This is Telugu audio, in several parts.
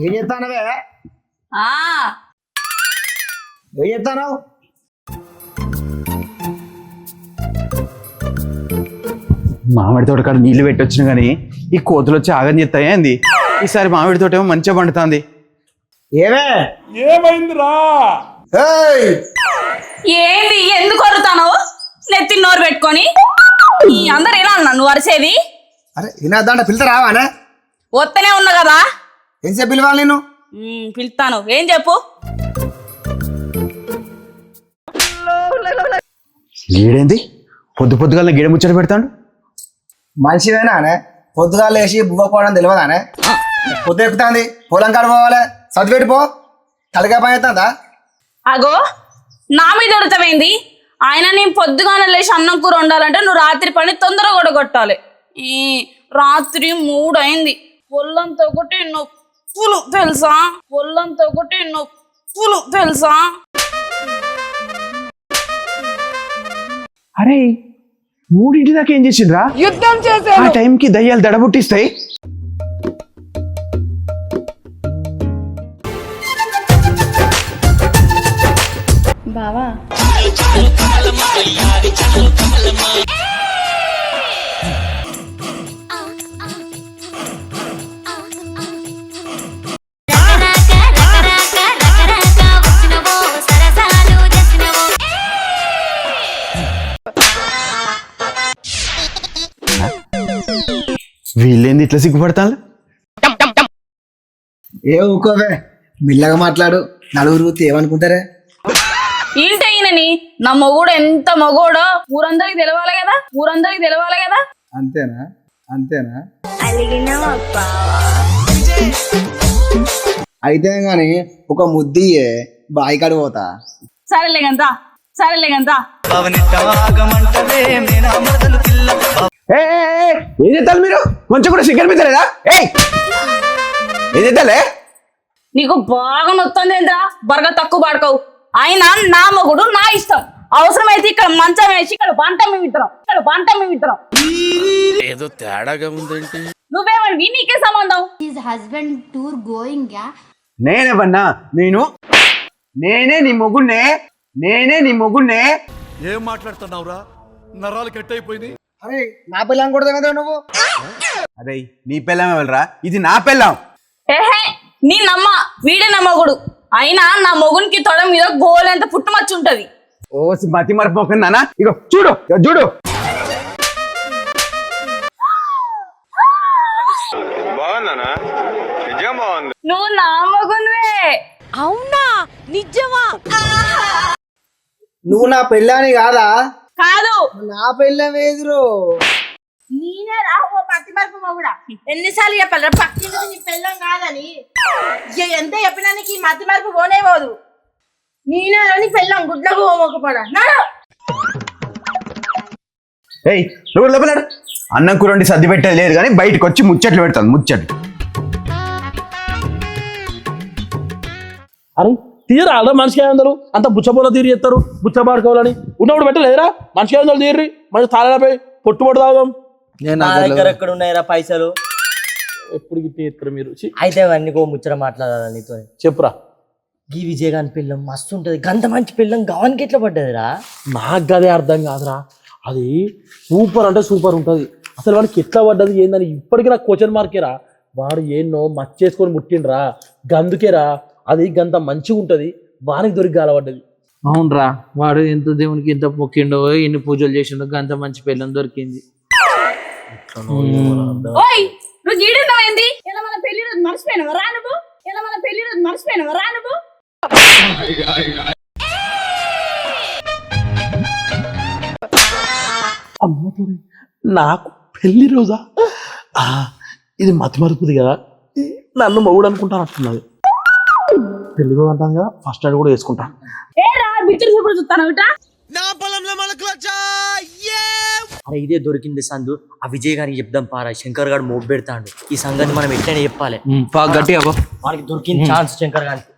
ఏం చెప్తానవే ఆ! ఏం చెప్తాను మామిడి తోట కాడ నీళ్ళు పెట్టొచ్చిన కానీ ఈ కోతులు వచ్చి ఆగం చేస్తాయి ఏంది? ఈసారి మామిడి తోట ఏమో మంచిగా పండుతుంది. ఏమే? ఏమైందిరా? ఏయ్! ఏంది? ఎందుకు వరుతాను నెత్తి నోరు పెట్టుకొని. ఈ అందరు ఎలా అన్నా నువ్వు అరిసేది అరే వినద్దాంట పిల్లత రావానే వస్తూనే ఉన్నా కదా? ఎంతసేపు పిలవాలి నేను ఉమ్, పిలుస్తాను ఏం చెప్పు? గీడేంది పొద్దు పొద్దుగాల గీడ ముచ్చట పెడతాడు? మనిషివేనానే పొద్దుగా లేచి బువ్వ పోవడం తెలియదానే పొద్దు ఎక్కుతుంది. పొలం కాడ పోవాలి. చదివేటి పో తలగా పని అవుతుందా అగో నా మీద ఉడతమైంది. ఆయన నేను పొద్దుగానే లేచి అన్నం కూర వండాలంటే నువ్వు రాత్రి పని తొందరగా కూడా కొట్టాలి ఈ రాత్రి మూడు అయింది ఒళ్ళంతా ఒకటి నొప్పులు తెలుసా? ఒళ్ళంతా ఒకటి నొప్పులు తెలుసా? అరే మూడింటి దాకా ఏం చేసిండ్రా? యుద్ధం చేసే ఆ టైంకి దయ్యాలు దడబుట్టిస్తాయి. ఇట్లా సిగ్గుపడతాను ఏ ఊకోవే మిల్లగా మాట్లాడు. నలుగురు ఏమనుకుంటారే? ఏంటి అయినని నా మొగుడు ఎంత మొగోడో ఊరందరికి తెలవాలి కదా? ఊరందరికి తెలవాలి కదా? అంతేనా? అంతేనా? అయితే గాని ఒక ముద్దియే బాయి కాడి పోతా. సరేలే గంతా సరేలే గంతా. ఏ, ఏ, చేస్తారు మీరు? కొంచెం కూడా సిగ్గర్ ఏయ్ ఏం చేద్దాలే నీకు బాగా నొత్తుంది ఏంద్రా బరగా తక్కువ పడకవు ఆయన నా మొగుడు నా ఇష్టం. అవసరమైతే ఇక్కడ మంచం వేసి ఇక్కడ వంట మేము ఇద్దరం. ఇక్కడ వంట మేము ఇద్దరం. ఏదో తేడాగా ఉందేంటి. నువ్వేమని నీకే సంబంధం. His husband tour going, yeah? నేనేవన్నా నేను? నేనే నీ మొగుణ్ణే నేనే నీ మొగుణ్ణే ఏం మాట్లాడుతున్నావురా? నరాలు కట్ అయిపోయింది అరే నా పిల్లని కూడా తెగదా నువ్వు? అరే నీ పెళ్ళాం ఎవరురా? ఇది నా పెళ్ళాం. ఏహే నీ నమ్మ వీడే నా మొగుడు. అయినా నా మొగునికి తొడ మీద గోలెంత పుట్టుమచ్చు ఉంటది. ఓ మతి మరపోకండి నాన్న. ఇగో చూడు ఇగో చూడు. బాగుందనా నిజం బాగుంది. నువ్వు నా మొగునివే. నువ్వు నా పెళ్ళాని కాదా? కాదు. నా పెళ్ళం వేదురు నేనే రా ఓ పత్తి మరపు మొగుడా. ఎన్నిసార్లు చెప్పాలి పక్కింటి నీ పెళ్ళం కాదని. ఎంత చెప్పినా నీకు ఈ మత్తి మరపు పోనే పోదు. నేనే నీ పెళ్ళం గుడ్లకు పోమొకపోడా నాడు. ఏయ్ నువ్వు లోపలాడు. అన్నం కూర వండి సర్ది పెట్టేది లేదు కానీ బయటకు వచ్చి ముచ్చట్లు పెడతాను ముచ్చట్లు. అరే తీయరా అలా మనిషికి అందరూ అంత బుచ్చబోల తీరి చేస్తారు బుచ్చబాడుకోవాలని. ఉన్నప్పుడు పెట్టలేదురా మనిషికి అందరూ తీరి మంచి తాళాలపై పొట్టుబడి తాగుదాం. నా దగ్గర ఎక్కడ ఉన్నాయిరా పైసలు? ఎప్పుడు గిట్టి మీరు? ఛీ, అయితే అవన్నీ కో ముచ్చట మాట్లాడాలా నీతో? చెప్పురా. గీ విజయ్ గాని పిల్లం మస్తు ఉంటది గంత మంచి పిల్లం గవానికి ఎట్లా పడ్డదిరా? నాకు గదే అర్థం కాదురా. అది సూపర్ అంటే సూపర్ ఉంటుంది. అసలు వాడికి ఎట్లా పడ్డది ఏందని ఇప్పటికీ నాకు క్వశ్చన్ మార్కేరా వాడు ఎన్నో మచ్చేసుకొని ముట్టిండ్రా. గందుకేరా. అది గంత మంచిగా ఉంటుంది వానికి దొరికి గాలపడ్డది అవునరా వాడు ఎంత దేవునికి ఎంత మొక్కిండో ఎన్ని పూజలు చేసిండో అంత మంచి పిల్లని దొరికింది. ఓయ్ నువ్వు గీడున్నావేంది ఇలా మన పెళ్ళి రోజు మర్చిపోయినవా? రా నువ్వు. ఇలా మన పెళ్ళి రోజు మర్చిపోయినవా? రా నువ్వు. అమ్మతోడి నాకు పెళ్ళి రోజా? ఆ, ఇది మతి మరుపుది కదా. నన్ను మొగుడు అనుకుంటాను అంటున్నది పెళ్ళి రోజు అంటాను కదా ఫస్ట్ నైట్ కూడా వేసుకుంటాను అరే ఇదే దొరికింది సందు. ఆ విజయ్ గారికి చెప్దాం పారా శంకర్ గారు మోపు పెడతాడు. ఈ సంగతి మనం ఎట్లయినా చెప్పాలి. గట్టిగా. వానికి దొరికింది ఛాన్స్ శంకర్ గారికి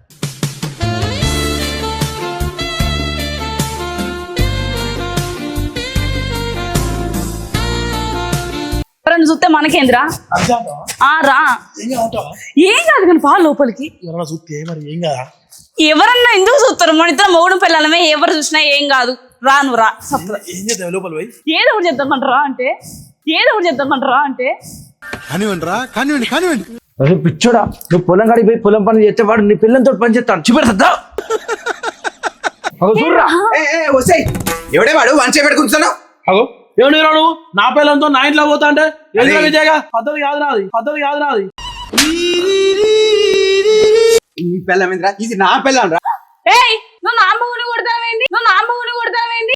చూస్తే మనకేంద్రా? ఆ రా. ఏం కాదు కానీ పా లోపలికి. ఎవరైనా చూస్తే మరి ఏం కదా? ఎవరన్నా ఎందుకు చూస్తారు? మన ఇద్దరం మొగుడు పిల్లలమే ఎవరు చూసినా ఏం కాదు. రా నువ్వు రా సత్తదా. ఏం చేద్దాం లోపల పోయి? ఏదో ఒకటి చేద్దామంటారా అంటే. ఏదో ఒకటి చేద్దామంటారా అంటే. కానివ్వండి రా కానివ్వండి కానివ్వండి. అరే పిచ్చోడా నువ్వు పొలం కాడికి పోయి పొలం పని చేస్తే వాడు నీ పిల్లలతో పని చేస్తాడు. చివరి అగో చూడరా వస్తాయి ఎవడే వాడు? వన్ చేపెట్టి కూర్చున్నావు? అగో. ఏమని నువ్వు నా పిల్లలతో నా ఇంట్లో పోతా అంటే ఏంద్రా విజయగా. పద్ధతి కాదు నాది పద్ధతి కాదు నాది. నీ పిల్లం ఏందిరా ఇది నా పిల్లం రా. ఏయ్ నువ్వు నా మొగుని కొడతావేంది నువ్వు నా మొగుని కొడతావేంది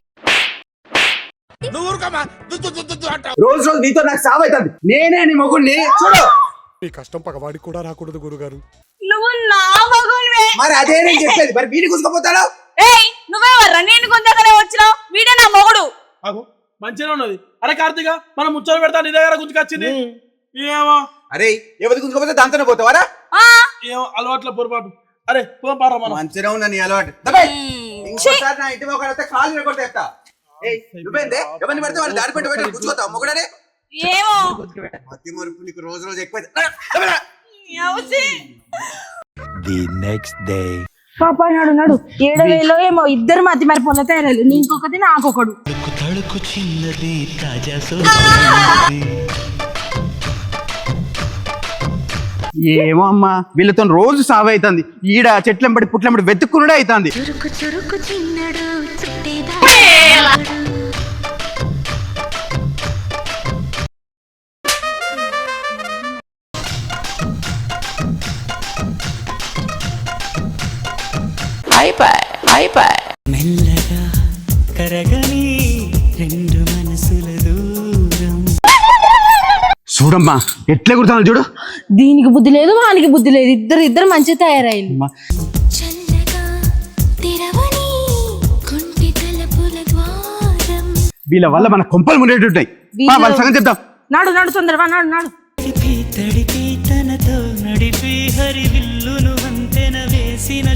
రోజు రోజు నీతో నాకు సావైతుంది. నేనే నీ మొగుడిని. చూడు. ఈ కష్టం పగవాడికి కూడా రాకూడదు గురుగారు. నువ్వు నా మొగునివే మరి అదే నేను చెప్పేది. మరి వీడి కూసుకుపోతాడు ఏయ్ నువ్వెవర్రా నేను కొంచెంగానే వచ్చినావు. వీడే నా మొగుడు. అగో మంచిగా ఉన్నది. అరే కార్తీక మనం ముచ్చట పెడతా నీ దగ్గర గుంజుకొచ్చింది ఏమో? అరే ఎవరి కూసుకుపోతే దాంతోనే పోతావారా ఆ. ఏమో అలవాట్ల పొరపాటు. అరే పో పారా మనం. మంచిగా ఉన్నా నీ అలవాటు. ఇంకోసారి నా ఇంటి మొక్కడైతే కాలు నువ్వేందే? ఎవరిని పడితే వాళ్ళు దాడి పెట్టి పెట్టి కూర్చోతావు మొగడనే? ఏమో? మతి మరుపు నీకు రోజు రోజు ఎక్కువ ఎవసి పాప నాడు నాడు ఏడు వేలో ఏమో ఇద్దరు మతి మరి పొల తయారు నీకొకటి నాకొకడు. ఏమో అమ్మా వీళ్ళతో రోజు సావైతుంది ఈడ చెట్లంబడి పుట్లంబడి వెతుక్కునుడే అవుతుంది చురుకు చురుకు చిన్నడు చూడమ్మా ఎట్లా కుడతాను చూడు. దీనికి బుద్ధి లేదు వానికి బుద్ధి లేదు. ఇద్దరు ఇద్దరు మంచిగా తయారైంది చల్లగా తెరవని కుంటి తలుపుల ద్వారం. వీళ్ళ వల్ల మన కొంపలు మునేటుంటాయి వీళ్ళు- సంగతి చెప్తాం నాడు నాడు తొందరగా నాడు నాడు. తడిపి తడిపి తనతో నడిపి హరివిల్లును వంతెన వేసిన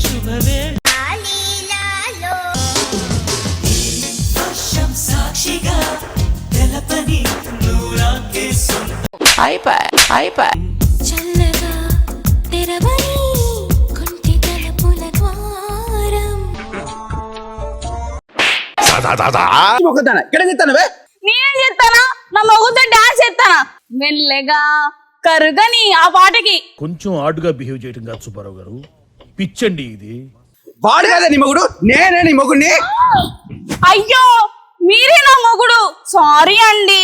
ఇక్కడ చెప్తాను నేనేం చేస్తానా నా మొగుతో డాన్స్ చేస్తానా మెల్లగా కరుగని ఆ పాటకి. కొంచెం ఆడుగా బిహేవ్ చేయడం కాదు సుబ్బారావు గారు. పిచ్చండి ఇది. వాడు కదా నీ మొగుడు? నేనే నీ మొగుడిని? అయ్యో మీరే నా మొగుడు. సారీ అండి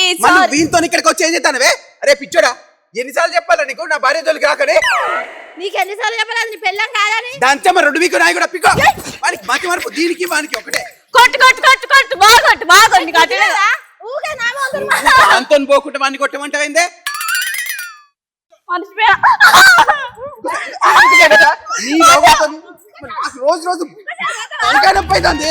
వీంతో ఇక్కడికి వచ్చి ఏం చెప్తానవే అరే పిచ్చోడా ఎన్నిసార్లు చెప్పాలా నీకు? నా భార్య తోలికి రాకనే. నీకు ఎన్నిసార్లు చెప్పాలి నీ పెళ్ళం కాదని? దాంతో మరి రెండు మీకు నాయి కూడా పిక్కో వానికి మతి మరపు దీనికి వానికి ఒకటే. కొట్టు కొట్టు కొట్టు కొట్టు బాగా కొట్టు బాగా కొట్టు కట్టలేదా ఊగే నా. దాంతో పోకుండా వాడిని కొట్టమంటావేందే రోజు రోజు తలకాయ నొప్పి అవుతుంది